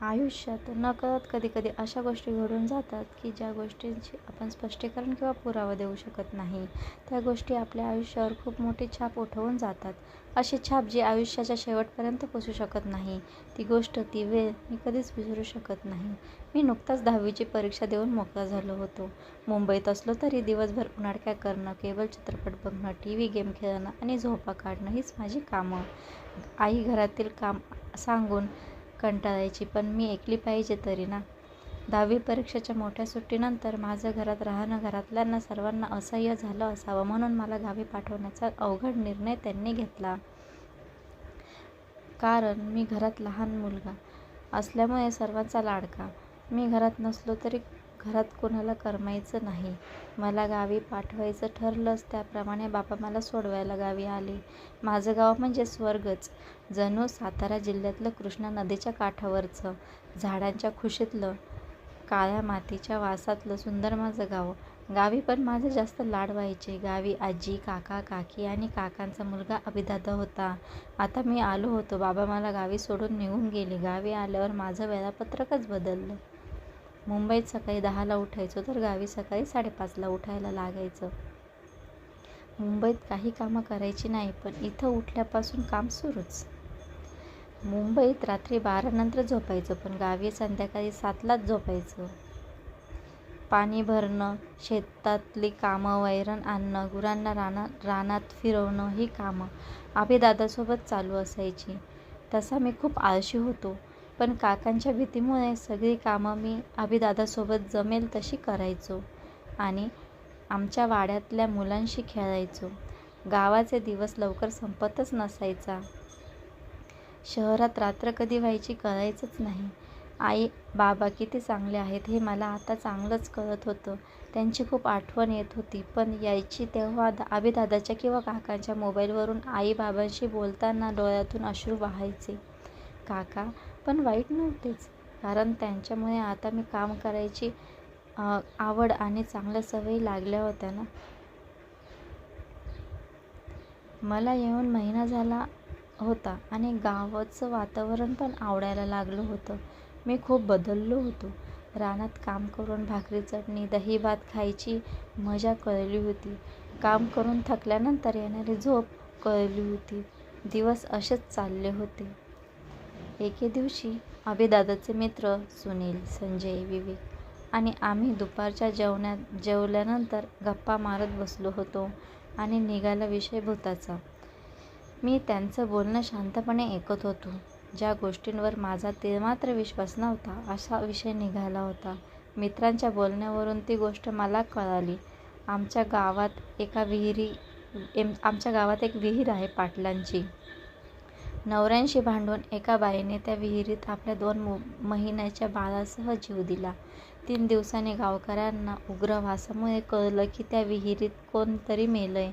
आयुष्यात नकळत कधी कधी अशा गोष्टी घडून जातात की ज्या गोष्टींची आपण स्पष्टीकरण किंवा पुरावा देऊ शकत नाही. त्या गोष्टी आपल्या आयुष्यावर खूप मोठी छाप उठवून जातात. अशी छाप जी आयुष्याच्या शेवटपर्यंत पोचू शकत नाही. ती गोष्ट ती वेळ मी कधीच विसरू शकत नाही. मी नुकताच दहावीची परीक्षा देऊन मोकळा झालो होतो. मुंबईत असलो तरी दिवसभर उन्हाळक्या करणं केबल चित्रपट बघणं टी व्ही गेम खेळणं आणि झोपा काढणं हीच माझी कामं. आई घरातील काम सांगून कंटाळायची पण मी ऐकली पाहिजे तरी ना. दहावी परीक्षेच्या मोठ्या सुट्टीनंतर माझं घरात राहणं घरातल्यांना सर्वांना असह्य झालं असावं म्हणून मला गावी पाठवण्याचा अवघड निर्णय त्यांनी घेतला. कारण मी घरात लहान मुलगा असल्यामुळे सर्वांचा लाडका. मी घरात नसलो तरी घरात कोणाला करमायचं नाही. मला गावी पाठवायचं ठरलंच त्याप्रमाणे बाबा मला सोडवायला गावी आले. माझं गाव म्हणजे स्वर्गच. जणू सातारा जिल्ह्यातलं कृष्णा नदीच्या काठावरचं. झाडांच्या खुशीतलं. काळ्या मातीच्या वासातलं सुंदर माझं गाव. गावी पण माझे जास्त लाड व्हायचे. गावी आजी काका काकी आणि काकांचा मुलगा अभिदादा होता. आता मी आलो होतो. बाबा मला गावी सोडून निघून गेले. गावी आल्यावर माझं वेळापत्रकच बदललं. मुंबईत सकाळी दहाला उठायचो तर गावी सकाळी साडेपाचला उठायला लागायचं. मुंबईत काही कामं करायची नाही पण इथं उठल्यापासून काम सुरूच. मुंबईत रात्री बारानंतर झोपायचं पण गावी संध्याकाळी सातलाच झोपायचं. पाणी भरणं शेतातली कामं वैरण आणणं गुरांना रानात रानात फिरवणं ही कामं अभिदादासोबत चालू असायची. तसा मी खूप आळशी होतो. पण काकांच्या भीतीमुळे सगळी कामं मी अभिदादासोबत जमेल तशी करायचो आणि आमच्या वाड्यातल्या मुलांशी खेळायचो. गावाचे दिवस लवकर संपतच नसायचा. शहरात रात्र कधी व्हायची कळायचंच नाही. आई बाबा किती चांगले आहेत हे मला आता चांगलंच कळत होतं. त्यांची खूप आठवण येत होती. पण यायची तेव्हा अभिदादाच्या किंवा काकांच्या मोबाईलवरून आई बाबांशी बोलताना डोळ्यातून अश्रू वाहायचे. काका पण वाईट नव्हतेच. कारण त्यांच्यामुळे आता मी काम करायची आवड आणि चांगल्या सवयी लागल्या होत्या ना. मला येऊन महिना झाला होता आणि गावाचं वातावरण पण आवडायला लागलं होतं. मी खूप बदललो होतो. रानात काम करून भाकरी चटणी दही भात खायची मजा कळली होती. काम करून थकल्यानंतर येणारी झोप कळली होती. दिवस असेच चालले होते. एके दिवशी अभिदादाचे मित्र सुनील संजय विवेक आणि आम्ही दुपारच्या जेवण्यात जेवल्यानंतर गप्पा मारत बसलो होतो आणि निघाला विषय भूताचा. मी त्यांचं बोलणं शांतपणे ऐकत होतो. ज्या गोष्टींवर माझा मात्र विश्वास नव्हता असा विषय निघाला होता. मित्रांच्या बोलण्यावरून ती गोष्ट मला कळाली. आमच्या गावात एका विहिरी आमच्या गावात एक विहीर आहे पाटलांची. नवऱ्यांशी भांडून एका बाईने त्या विहिरीत आपल्या दोन महिन्याच्या बाळासह जीव दिला. तीन दिवसांनी गावकऱ्यांना उग्र वासामुळे कळलं की त्या विहिरीत कोणतरी मेलंय.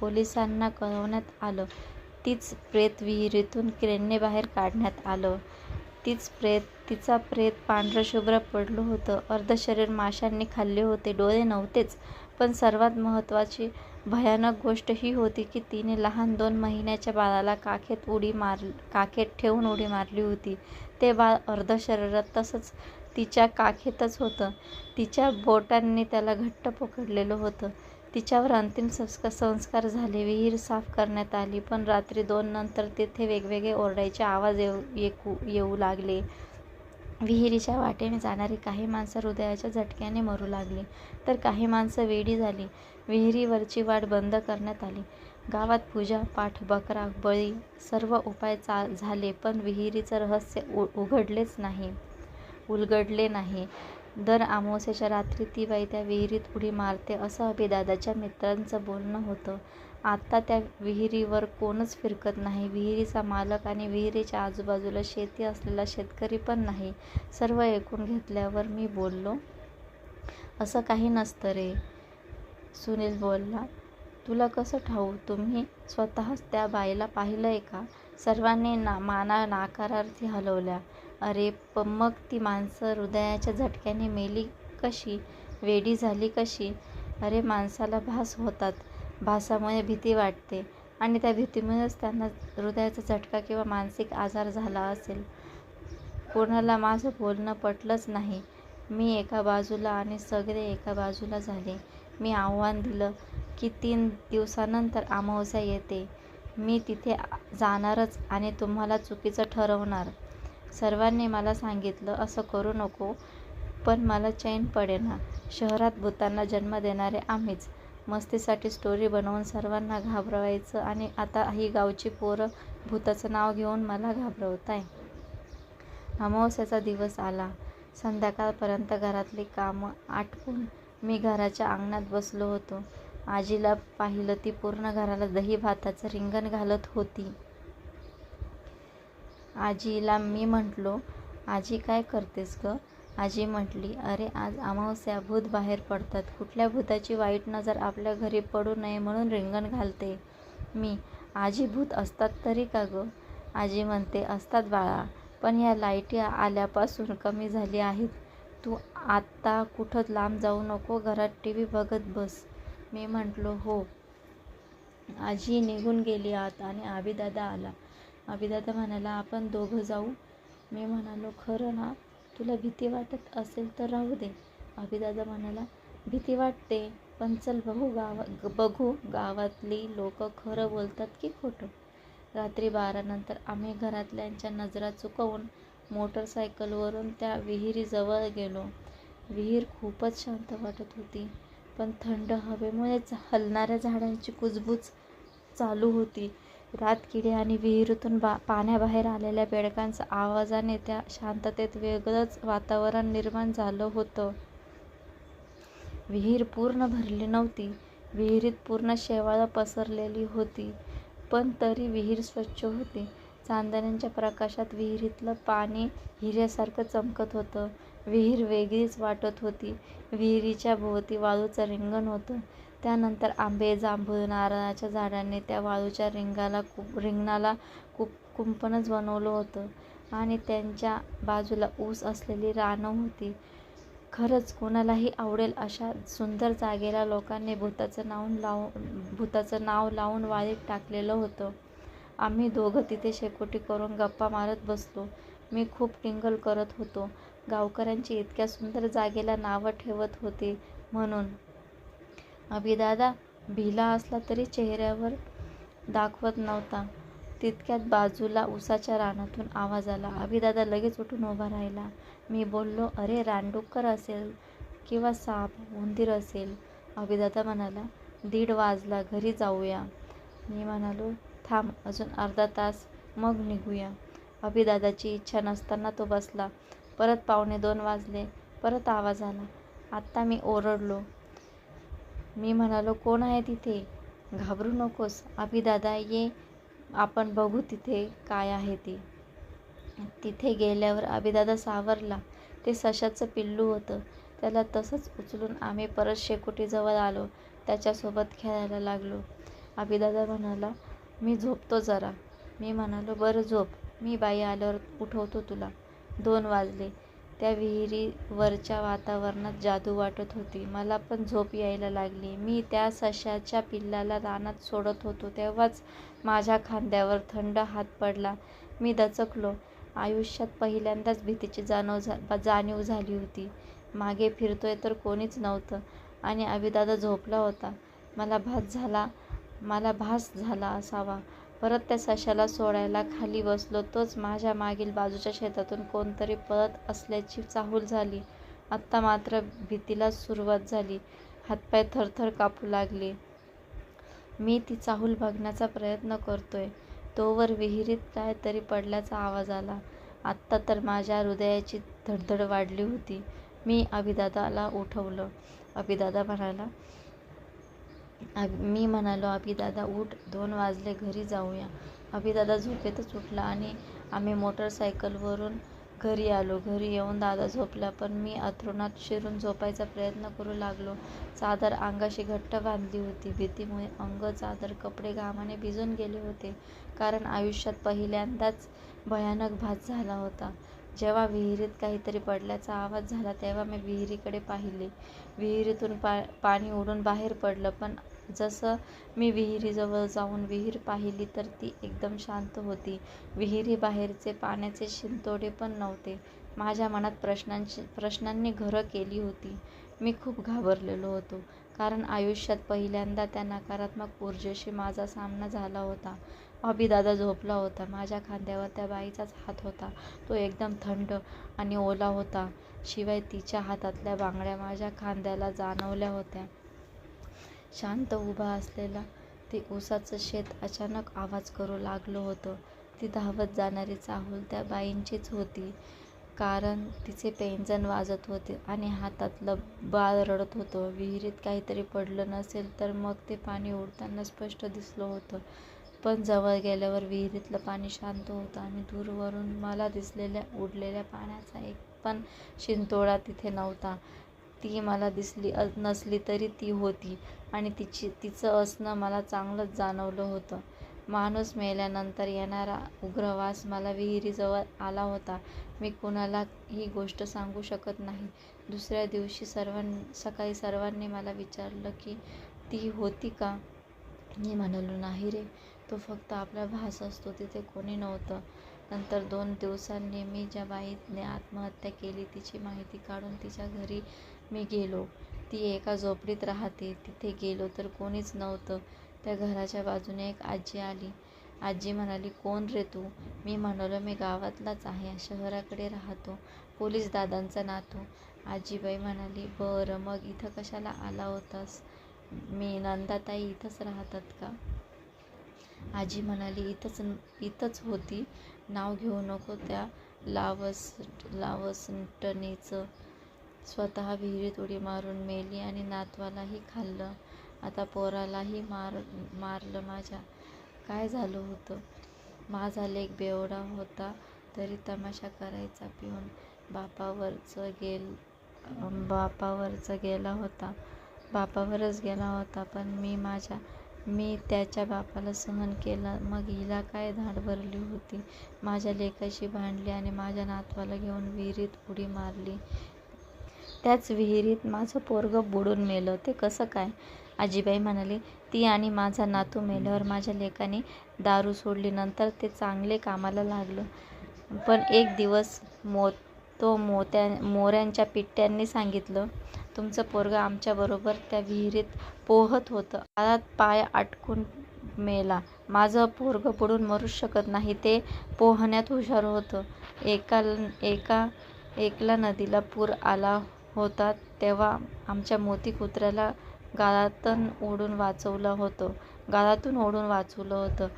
पोलिसांना कळवण्यात आलं. तीच प्रेत विहिरीतून क्रेनने बाहेर काढण्यात आलं. तीच प्रेत तिचा प्रेत पांढरं पडलं होतं. अर्ध शरीर माशांनी खाल्ले होते. डोळे नव्हतेच. पण सर्वात महत्त्वाची भयानक गोष्ट ही होती की तिने लहान दोन महिन्याच्या बाळाला काखेत उडी मार काखेत ठेवून उडी मारली होती. ते बाळ अर्ध शरीरात तसंच तिच्या काखेतच होतं. तिच्या बोटांनी त्याला घट्ट पकडलेलं होतं. तिच्यावर अंतिम संस्कार संस्कार झाले. विहीर साफ करण्यात आली. पण रात्री दोन नंतर तेथे वेगवेगळे ओरडायचे आवाज येऊ येऊ लागले. विहिरीच्या वाटेने जाणारी काही माणसं हृदयाच्या झटक्याने मरू लागली. तर काही माणसं वेडी झाली. विहिरीवरची वाट बंद करण्यात आली. गावात पूजा पाठ बकरा बळी सर्व उपाय चा झाले पण विहिरीचं रहस्य उ उघडलेच नाही. उलगडले नाही. दर आमोसेच्या रात्री ती बाई त्या विहिरीत उडी मारते असं अभिदादाच्या मित्रांचं बोलणं होतं. आत्ता त्या विहिरीवर कोणच फिरकत नाही. विहिरीचा मालक आणि विहिरीच्या आजूबाजूला शेती असलेला शेतकरी पण नाही. सर्व ऐकून घेतल्यावर मी बोललो असं काही नसतं रे सुनील बोलला. तुला कसं ठाऊ तुम्ही स्वतःच त्या बाईला पाहिलं आहे का? सर्वांनी ना माना नाकारार्थी हलवल्या. अरे प मग ती माणसं हृदयाच्या झटक्याने मेली कशी? वेडी झाली कशी? अरे माणसाला भास होतात. भासामुळे भीती वाटते आणि त्या भीतीमुळेच त्यांना हृदयाचा झटका किंवा मानसिक आजार झाला असेल कोणाला माझं बोलणं पटलंच नाही. मी एका बाजूला आणि सगळे एका बाजूला झाले. मी आव्हान दिलं की तीन दिवसानंतर अमावस्या येते मी तिथे जाणारच आणि तुम्हाला चुकीचं ठरवणार. सर्वांनी मला सांगितलं असं करू नको पण मला चैन पडेना. शहरात भूतांना जन्म देणारे आम्हीच. मस्तीसाठी स्टोरी बनवून सर्वांना घाबरवायचं आणि आता ही गावची पोरं भुताचं नाव घेऊन मला घाबरवत आहे अमावस्याचा दिवस आला. संध्याकाळपर्यंत घरातली कामं आटपून मी घराच्या अंगणात बसलो होतो. आजीला पाहिलं ती पूर्ण घराला दही भाताचं रिंगण घालत होती. आजीला मी म्हटलो आजी काय करतेस गं? आजी म्हटली अरे आज अमावास्या, भूत बाहेर पडतात. कुठल्या भुताची वाईट नजर आपल्या घरी पडू नये म्हणून रिंगण घालतेय मी. आजी भूत असतात तरी का गं? आजी म्हणते, असतात बाळा. पण या लाईटी आल्यापासून कमी झाली आहेत. तू आत्ता कुठं लांब जाऊ नको. घरात टीव्ही बघत बस. मी म्हटलो हो. आजी निघून गेली आत आणि आबीदादा आला. अभिदादा म्हणाला, आपण दोघं जाऊ? मी म्हणालो, खरं ना? तुला भीती वाटत असेल तर राहू दे. अभिदादा म्हणाला, भीती वाटते पण चल बघू गावा बघू गावातली लोकं खरं बोलतात की खोटं. रात्री बारानंतर आम्ही घरातल्यांच्या नजरा चुकवून मोटरसायकलवरून त्या विहिरीजवळ गेलो. विहीर खूपच शांत वाटत होती. पण थंड हवेमुळेच हलणाऱ्या झाडांची कुजबूज चालू होती. रातकिडे आणि विहिरीतून बा पाण्याबाहेर आलेल्या बेडकांच्या आवाजाने त्या शांततेत वेगळंच वातावरण निर्माण झालं होतं. विहीर पूर्ण भरली नव्हती. विहिरीत पूर्ण शेवाळं पसरलेली होती. पण तरी विहीर स्वच्छ होती. चांदण्यांच्या प्रकाशात विहिरीतलं पाणी हिऱ्यासारखं चमकत होतं. विहीर वेगळीच वाटत होती. विहिरीच्या भोवती वाळूचं रिंगण होतं. त्यानंतर आंबे, जांभूळ, नारळाच्या झाडांनी त्या वाळूच्या रिंगणाला कुंपणच बनवलं होतं आणि त्यांच्या बाजूला ऊस असलेली रानं होती. खरंच कोणालाही आवडेल अशा सुंदर जागेला लोकांनी भूताचं नाव लावून भुताचं नाव लावून वाळीत टाकलेलं होतं. आम्ही दोघं तिथे शेकोटी करून गप्पा मारत बसलो. मी खूप टिंगल करत होतो. गावकऱ्यांची इतक्या सुंदर जागेला नावं ठेवत होते म्हणून. अभिदादा भिला असला तरी चेहऱ्यावर दाखवत नव्हता. तितक्यात बाजूला उसाच्या रानातून आवाज आला. अभिदादा लगेच उठून उभा राहिला. मी बोललो, अरे रानडुक्कर असेल किंवा साप, उंदीर असेल. अभिदादा म्हणाला, दीड वाजला घरी जाऊया. मी म्हणालो, थांब अजून अर्धा तास मग निघूया. अभिदादाची इच्छा नसताना तो बसला. परत पावणे दोन वाजले. परत आवाज आला. आत्ता मी ओरडलो. मी म्हणालो, कोण आहे तिथे? घाबरू नकोस अभिदादा, ये आपण बघू तिथे काय आहे ते. तिथे गेल्यावर अभिदादा सावरला. ते सशाचं पिल्लू होतं. त्याला तसंच उचलून आम्ही परत शेकोटीजवळ आलो. त्याच्यासोबत खेळायला लागलो. अभिदादा म्हणाला, मी झोपतो जरा. मी म्हणालो, बरं झोप. मी बाई आल्यावर उठवतो तुला. दोन वाजले. त्या विहिरीवरच्या वातावरणात जादू वाटत होती. मला पण झोप यायला लागली. मी त्या सश्याच्या पिल्लाला रानात सोडत होतो तेव्हाच माझ्या खांद्यावर थंड हात पडला. मी दचकलो. आयुष्यात पहिल्यांदाच भीतीची जाणीव झाली होती. मागे फिरतोय तर कोणीच नव्हतं आणि अभिदादा झोपला होता. मला भास झाला असावा. परत त्या सशाला सोडायला खाली बसलो तोच माझ्या मागील बाजूच्या शेतातून कोणतरी पळत असल्याची चाहूल झाली. आत्ता मात्र भीतीला सुरुवात झाली. हातपाय थरथर कापू लागले. मी ती चाहूल बघण्याचा प्रयत्न करतोय तोवर विहिरीत काय तरी पडल्याचा आवाज आला. आत्ता तर माझ्या हृदयाची धडधड वाढली होती. मी अभिदादाला उठवलं. अभिदादा म्हणाला. मी म्हणालो, अभिदादा उठ. दोन वाजले घरी जाऊया. अभिदादा झोपेतच उठला आणि आम्ही मोटरसायकलवरून घरी आलो. घरी येऊन दादा झोपला पण मी अथरुणात शिरून झोपायचा प्रयत्न करू लागलो. चादर अंगाशी घट्ट बांधली होती. भीतीमुळे अंग, चादर, कपडे घामाने भिजून गेले होते. कारण आयुष्यात पहिल्यांदाच भयानक भास झाला होता. जेव्हा विहिरीत काहीतरी पडल्याचा आवाज झाला तेव्हा मी विहिरीकडे पाहिले. विहिरीतून पा पाणी उडून बाहेर पडलं पण जसं मी विहिरीजवळ जाऊन विहीर पाहिली तर ती एकदम शांत होती. विहिरीबाहेरचे पाण्याचे शिंतोडे पण नव्हते. माझ्या मनात प्रश्नांची प्रश्नांनी घरं केली होती. मी खूप घाबरलेलो होतो. कारण आयुष्यात पहिल्यांदा त्या नकारात्मक ऊर्जेशी माझा सामना झाला होता. अभिदादा झोपला होता. माझ्या खांद्यावर त्या बाईचाच हात होता. तो एकदम थंड आणि ओला होता. शिवाय तिच्या हातातल्या बांगड्या माझ्या खांद्याला जाणवल्या होत्या. शांत उभा असलेला ते उसाचं शेत अचानक आवाज करू लागलं होतं. ती धावत जाणारी चाहूल त्या बाईंचीच होती. कारण तिचे पैंजण वाजत होते आणि हातातलं बाळ रडत होतं. विहिरीत काहीतरी पडलं नसेल तर मग ते पाणी उडताना स्पष्ट दिसलं होतं. पण जवळ गेल्यावर विहिरीतलं पाणी शांत होतं आणि दूरवरून मला दिसलेल्या उडलेल्या पाण्याचा एक पण शिंतोडा तिथे नव्हता. ती मला दिसली नसली तरी ती होती आणि तिची तिचं असणं मला चांगलंच जाणवलं होतं. माणूस मेल्यानंतर येणारा उग्रवास मला विहिरीजवळ आला होता. मी कुणाला ही गोष्ट सांगू शकत नाही. दुसऱ्या दिवशी सर्वां सकाळी सर्वांनी मला विचारलं की ती होती का? मी म्हणालो नाही रे. तो फक्त आपला भास असतो. तिथे कोणी नव्हतं. नंतर दोन दिवसांनी मी ज्या बाईने आत्महत्या केली तिची माहिती काढून तिच्या घरी मी गेलो. ती एका झोपडीत राहते. तिथे गेलो तर कोणीच नव्हतं. त्या घराच्या बाजूने एक आजी आली. आजी म्हणाली कोण रे तू? मी म्हणालो मी गावातलाच आहे. शहराकडे राहतो. पोलीस दादांचा नातू. आजीबाई म्हणाली बरं मग इथं कशाला आला होतास? मी नंदाताई इथंच राहतात का? आजी म्हणाली इथंच इथंच होती. नाव घेऊ नको त्या लावस लावसटणीचं. स्वतः विहिरीत उडी मारून मेली आणि नातवालाही खाल्लं. आता पोरालाही मार मारलं माझ्या. काय झालं होतं? माझा लेक बेवडा होता तरी तमाशा करायचा पिऊन. बापावरचं गेल बापावरचं गेला होता. बापावरच गेला होता. पण मी त्याच्या बापाला सहन केलं. मग हिला काय धाड भरली होती? माझ्या लेकाशी भांडली आणि माझ्या नातवाला घेऊन विहिरीत उडी मारली. त्याच विहिरीत माझं पोरगं बुडून मेलं. ते कसं काय? आजीबाई म्हणाली ती आणि माझा नातू मेल्यावर माझ्या लेकाने दारू सोडली. नंतर ते चांगले कामाला लागलं. पण एक दिवस मो तो मोत्या मोऱ्यांच्या पिट्ट्यांनी सांगितलं तुमचं पोरगं आमच्याबरोबर त्या विहिरीत पोहत होतं. आत पाय आटकून मेला. माझं पोरगं पडून मरूच शकत नाही. ते पोहण्यात हुशार होतं. एका एका एकला नदीला पूर आला होता तेव्हा आमच्या मोती कुत्र्याला गाळातून ओढून वाचवलं होतं. गाळातून ओढून वाचवलं होतं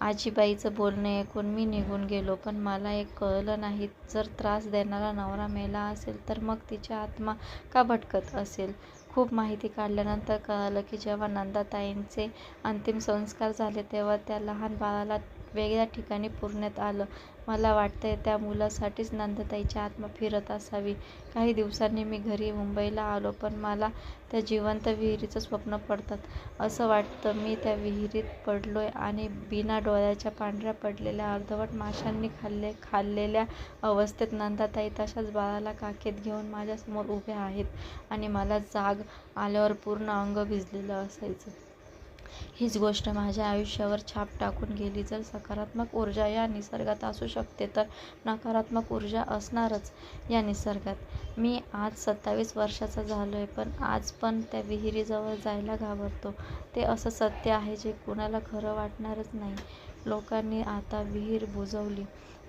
आजीबाईचं बोलणं ऐकून मी निघून गेलो. पण मला एक कळलं नाही. जर त्रास देणारा नवरा मेला असेल तर मग तिची आत्मा का भटकत असेल? खूप माहिती काढल्यानंतर कळालं की जेव्हा नंदाताईंचे अंतिम संस्कार झाले तेव्हा त्या लहान बाळाला वेगळ्या ठिकाणी पुरण्यात आलं. मला वाटतंय त्या मुलासाठीच नंदताईची आत्मा फिरत असावी. काही दिवसांनी मी घरी मुंबईला आलो पण मला त्या जिवंत विहिरीचं स्वप्न पडतात असं वाटतं मी त्या विहिरीत पडलोय आणि बिना डोळ्याच्या पांढऱ्या पडलेल्या अर्धवट माशांनी खाल्ले खाल्लेल्या अवस्थेत नंदाताई तशाच बाळाला काखेत घेऊन माझ्यासमोर उभ्या आहेत आणि मला जाग आल्यावर पूर्ण अंग भिजलेलं असायचं. हीच गोष्ट माझ्या आयुष्यावर छाप टाकून गेली. जर सकारात्मक ऊर्जा या निसर्गात असू शकते तर नकारात्मक ऊर्जा असणारच या निसर्गात. मी आज सत्तावीस वर्षाचा झालो आहे पण आज पण त्या विहिरीजवळ जायला घाबरतो. ते असं सत्य आहे जे कुणाला खरं वाटणारच नाही. लोकांनी आता विहीर बुजवली.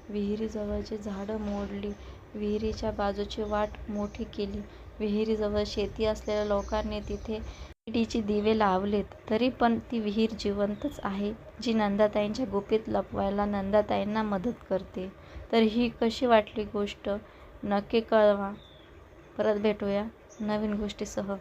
विहिरीजवळची झाडं मोडली. विहिरीच्या बाजूची वाट मोठी केली. विहिरीजवळ शेती असलेल्या लोकांनी तिथे एलईडीचे दिवे लावलेत. तरी पण ती विहीर जिवंतच आहे जी नंदाताईंच्या गुपित लपवायला नंदाताईंना मदत करते. तर ही कशी वाटली गोष्ट नक्की कळवा. परत भेटूया नवीन गोष्टीसह